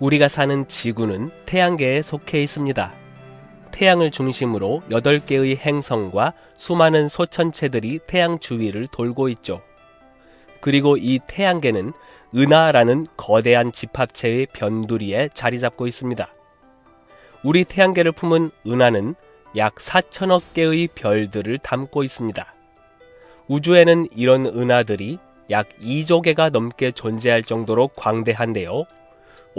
우리가 사는 지구는 태양계에 속해 있습니다. 태양을 중심으로 8개의 행성과 수많은 소천체들이 태양 주위를 돌고 있죠. 그리고 이 태양계는 은하라는 거대한 집합체의 변두리에 자리 잡고 있습니다. 우리 태양계를 품은 은하는 약 4천억 개의 별들을 담고 있습니다. 우주에는 이런 은하들이 약 2조 개가 넘게 존재할 정도로 광대한데요.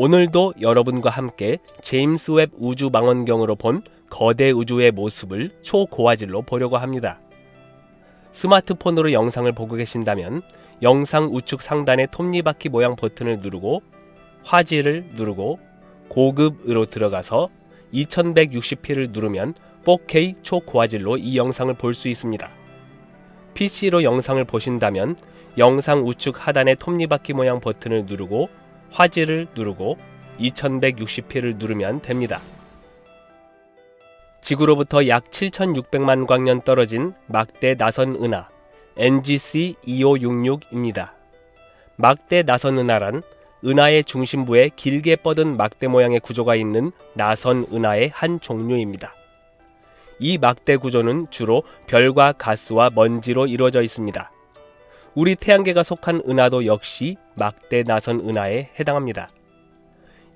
오늘도 여러분과 함께 제임스 웹 우주 망원경으로 본 거대 우주의 모습을 초고화질로 보려고 합니다. 스마트폰으로 영상을 보고 계신다면 영상 우측 상단의 톱니바퀴 모양 버튼을 누르고 화질을 누르고 고급으로 들어가서 2160p를 누르면 4K 초고화질로 이 영상을 볼 수 있습니다. PC로 영상을 보신다면 영상 우측 하단의 톱니바퀴 모양 버튼을 누르고 화질을 누르고 2160p를 누르면 됩니다. 지구로부터 약 7600만 광년 떨어진 막대 나선 은하 NGC 2566입니다. 막대 나선 은하란 은하의 중심부에 길게 뻗은 막대 모양의 구조가 있는 나선 은하의 한 종류입니다. 이 막대 구조는 주로 별과 가스와 먼지로 이루어져 있습니다. 우리 태양계가 속한 은하도 역시 막대 나선 은하에 해당합니다.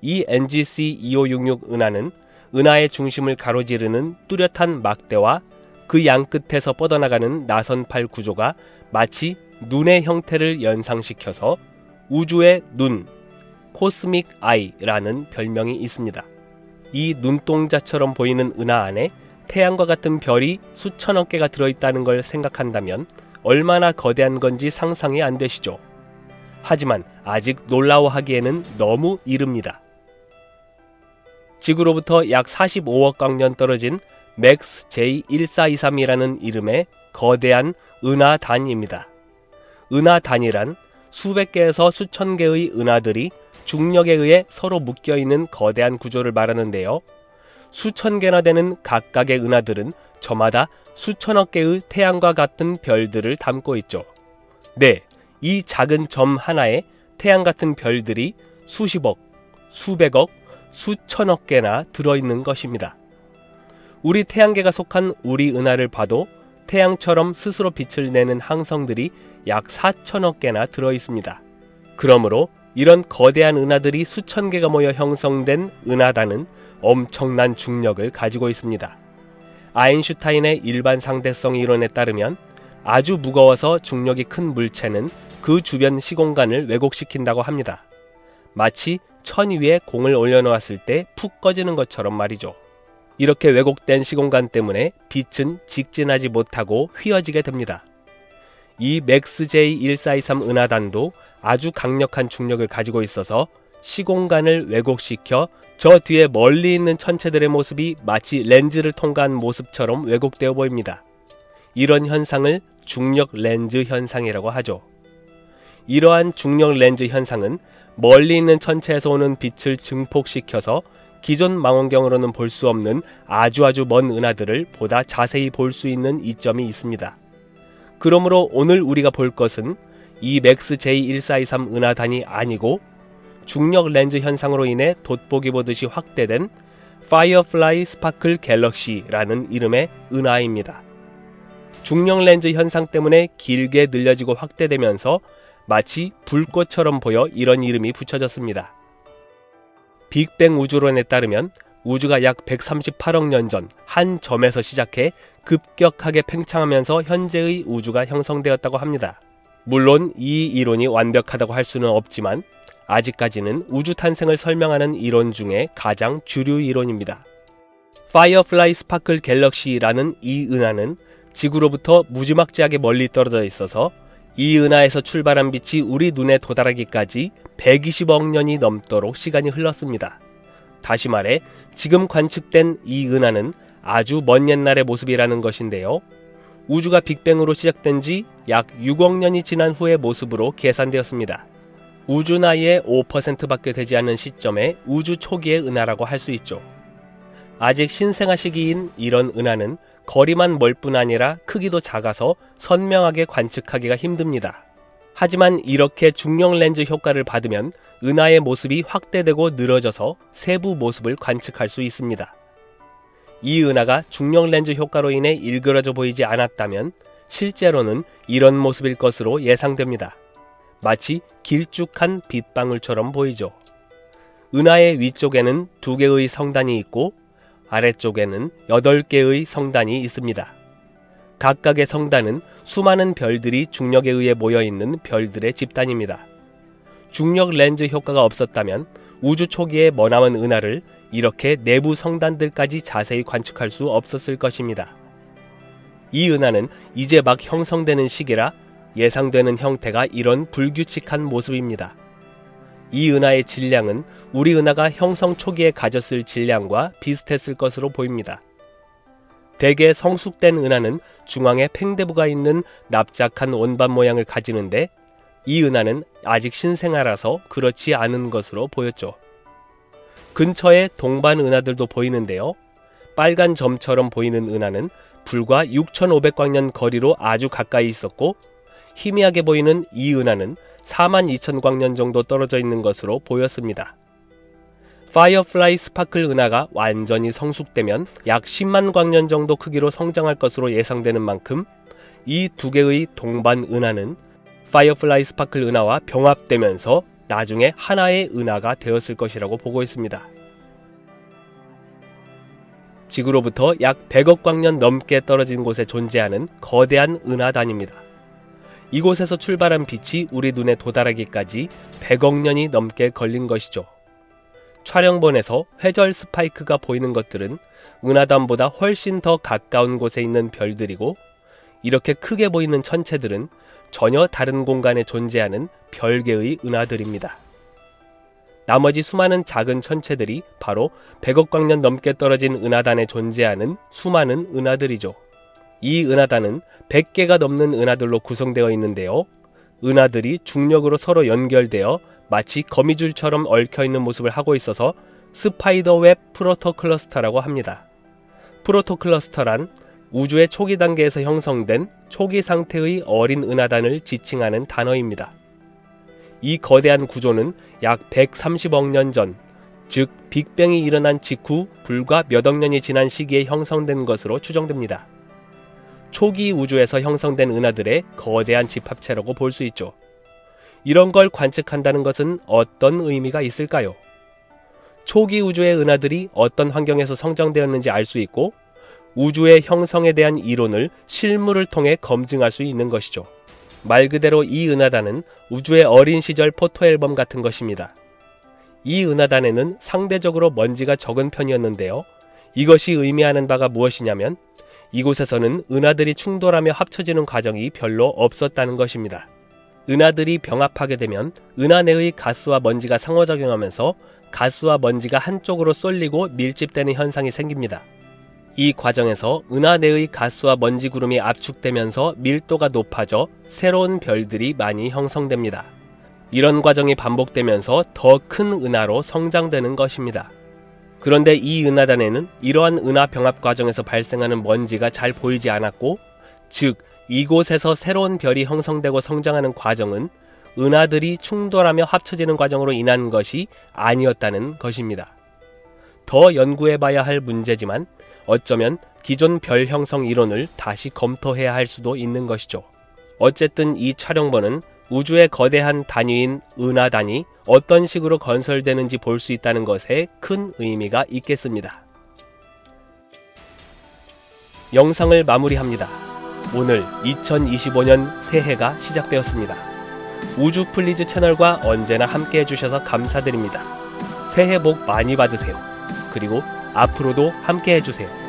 이 NGC 2566 은하는 은하의 중심을 가로지르는 뚜렷한 막대와 그 양 끝에서 뻗어나가는 나선팔 구조가 마치 눈의 형태를 연상시켜서 우주의 눈, 코스믹 아이라는 별명이 있습니다. 이 눈동자처럼 보이는 은하 안에 태양과 같은 별이 수천억 개가 들어있다는 걸 생각한다면 얼마나 거대한 건지 상상이 안 되시죠? 하지만 아직 놀라워하기에는 너무 이릅니다. 지구로부터 약 45억 광년 떨어진 맥스 J1423이라는 이름의 거대한 은하단입니다. 은하단이란 수백 개에서 수천 개의 은하들이 중력에 의해 서로 묶여 있는 거대한 구조를 말하는데요. 수천 개나 되는 각각의 은하들은 저마다 수천억 개의 태양과 같은 별들을 담고 있죠. 네, 이 작은 점 하나에 태양 같은 별들이 수십억, 수백억, 수천억 개나 들어있는 것입니다. 우리 태양계가 속한 우리 은하를 봐도 태양처럼 스스로 빛을 내는 항성들이 약 4천억 개나 들어 있습니다. 그러므로 이런 거대한 은하들이 수천 개가 모여 형성된 은하단은 엄청난 중력을 가지고 있습니다. 아인슈타인의 일반 상대성 이론에 따르면 아주 무거워서 중력이 큰 물체는 그 주변 시공간을 왜곡시킨다고 합니다. 마치 천 위에 공을 올려놓았을 때 푹 꺼지는 것처럼 말이죠. 이렇게 왜곡된 시공간 때문에 빛은 직진하지 못하고 휘어지게 됩니다. 이 맥스 J1423 은하단도 아주 강력한 중력을 가지고 있어서 시공간을 왜곡시켜 저 뒤에 멀리 있는 천체들의 모습이 마치 렌즈를 통과한 모습처럼 왜곡되어 보입니다. 이런 현상을 중력 렌즈 현상이라고 하죠. 이러한 중력 렌즈 현상은 멀리 있는 천체에서 오는 빛을 증폭시켜서 기존 망원경으로는 볼 수 없는 아주 아주 먼 은하들을 보다 자세히 볼 수 있는 이점이 있습니다. 그러므로 오늘 우리가 볼 것은 이 맥스 J1423 은하단이 아니고 중력 렌즈 현상으로 인해 돋보기 보듯이 확대된 파이어플라이 스파클 갤럭시라는 이름의 은하입니다. 중력 렌즈 현상 때문에 길게 늘려지고 확대되면서 마치 불꽃처럼 보여 이런 이름이 붙여졌습니다. 빅뱅 우주론에 따르면 우주가 약 138억 년 전 한 점에서 시작해 급격하게 팽창하면서 현재의 우주가 형성되었다고 합니다. 물론 이 이론이 완벽하다고 할 수는 없지만 아직까지는 우주 탄생을 설명하는 이론 중에 가장 주류 이론입니다. 파이어플라이 스파클 갤럭시라는 이 은하는 지구로부터 무지막지하게 멀리 떨어져 있어서 이 은하에서 출발한 빛이 우리 눈에 도달하기까지 120억 년이 넘도록 시간이 흘렀습니다. 다시 말해 지금 관측된 이 은하는 아주 먼 옛날의 모습이라는 것인데요. 우주가 빅뱅으로 시작된 지 약 6억 년이 지난 후의 모습으로 계산되었습니다. 우주 나이의 5%밖에 되지 않는 시점에 우주 초기의 은하라고 할 수 있죠. 아직 신생아 시기인 이런 은하는 거리만 멀 뿐 아니라 크기도 작아서 선명하게 관측하기가 힘듭니다. 하지만 이렇게 중력 렌즈 효과를 받으면 은하의 모습이 확대되고 늘어져서 세부 모습을 관측할 수 있습니다. 이 은하가 중력 렌즈 효과로 인해 일그러져 보이지 않았다면 실제로는 이런 모습일 것으로 예상됩니다. 마치 길쭉한 빗방울처럼 보이죠. 은하의 위쪽에는 두 개의 성단이 있고 아래쪽에는 여덟 개의 성단이 있습니다. 각각의 성단은 수많은 별들이 중력에 의해 모여 있는 별들의 집단입니다. 중력 렌즈 효과가 없었다면 우주 초기에 머나먼 은하를 이렇게 내부 성단들까지 자세히 관측할 수 없었을 것입니다. 이 은하는 이제 막 형성되는 시기라 예상되는 형태가 이런 불규칙한 모습입니다. 이 은하의 질량은 우리 은하가 형성 초기에 가졌을 질량과 비슷했을 것으로 보입니다. 대개 성숙된 은하는 중앙에 팽대부가 있는 납작한 원반 모양을 가지는데 이 은하는 아직 신생아라서 그렇지 않은 것으로 보였죠. 근처에 동반 은하들도 보이는데요. 빨간 점처럼 보이는 은하는 불과 6,500광년 거리로 아주 가까이 있었고 희미하게 보이는 이 은하는 4만 2천 광년 정도 떨어져 있는 것으로 보였습니다. 파이어플라이 스파클 은하가 완전히 성숙되면 약 10만 광년 정도 크기로 성장할 것으로 예상되는 만큼 이 두 개의 동반 은하는 파이어플라이 스파클 은하와 병합되면서 나중에 하나의 은하가 되었을 것이라고 보고 있습니다. 지구로부터 약 100억 광년 넘게 떨어진 곳에 존재하는 거대한 은하단입니다. 이곳에서 출발한 빛이 우리 눈에 도달하기까지 100억 년이 넘게 걸린 것이죠. 촬영본에서 회절 스파이크가 보이는 것들은 은하단보다 훨씬 더 가까운 곳에 있는 별들이고 이렇게 크게 보이는 천체들은 전혀 다른 공간에 존재하는 별개의 은하들입니다. 나머지 수많은 작은 천체들이 바로 100억 광년 넘게 떨어진 은하단에 존재하는 수많은 은하들이죠. 이 은하단은 100개가 넘는 은하들로 구성되어 있는데요. 은하들이 중력으로 서로 연결되어 마치 거미줄처럼 얽혀 있는 모습을 하고 있어서 스파이더웹 프로토클러스터라고 합니다. 프로토클러스터란 우주의 초기 단계에서 형성된 초기 상태의 어린 은하단을 지칭하는 단어입니다. 이 거대한 구조는 약 130억 년 전, 즉 빅뱅이 일어난 직후 불과 몇억 년이 지난 시기에 형성된 것으로 추정됩니다. 초기 우주에서 형성된 은하들의 거대한 집합체라고 볼 수 있죠. 이런 걸 관측한다는 것은 어떤 의미가 있을까요? 초기 우주의 은하들이 어떤 환경에서 성장되었는지 알 수 있고 우주의 형성에 대한 이론을 실물을 통해 검증할 수 있는 것이죠. 말 그대로 이 은하단은 우주의 어린 시절 포토 앨범 같은 것입니다. 이 은하단에는 상대적으로 먼지가 적은 편이었는데요. 이것이 의미하는 바가 무엇이냐면 이곳에서는 은하들이 충돌하며 합쳐지는 과정이 별로 없었다는 것입니다. 은하들이 병합하게 되면 은하 내의 가스와 먼지가 상호작용하면서 가스와 먼지가 한쪽으로 쏠리고 밀집되는 현상이 생깁니다. 이 과정에서 은하 내의 가스와 먼지 구름이 압축되면서 밀도가 높아져 새로운 별들이 많이 형성됩니다. 이런 과정이 반복되면서 더 큰 은하로 성장되는 것입니다. 그런데 이 은하단에는 이러한 은하 병합 과정에서 발생하는 먼지가 잘 보이지 않았고, 즉, 이곳에서 새로운 별이 형성되고 성장하는 과정은 은하들이 충돌하며 합쳐지는 과정으로 인한 것이 아니었다는 것입니다. 더 연구해 봐야 할 문제지만 어쩌면 기존 별 형성 이론을 다시 검토해야 할 수도 있는 것이죠. 어쨌든 이 촬영본은 우주의 거대한 단위인 은하단이 어떤 식으로 건설되는지 볼 수 있다는 것에 큰 의미가 있겠습니다. 영상을 마무리합니다. 오늘 2025년 새해가 시작되었습니다. 우주 플리즈 채널과 언제나 함께 해주셔서 감사드립니다. 새해 복 많이 받으세요. 그리고 앞으로도 함께 해주세요.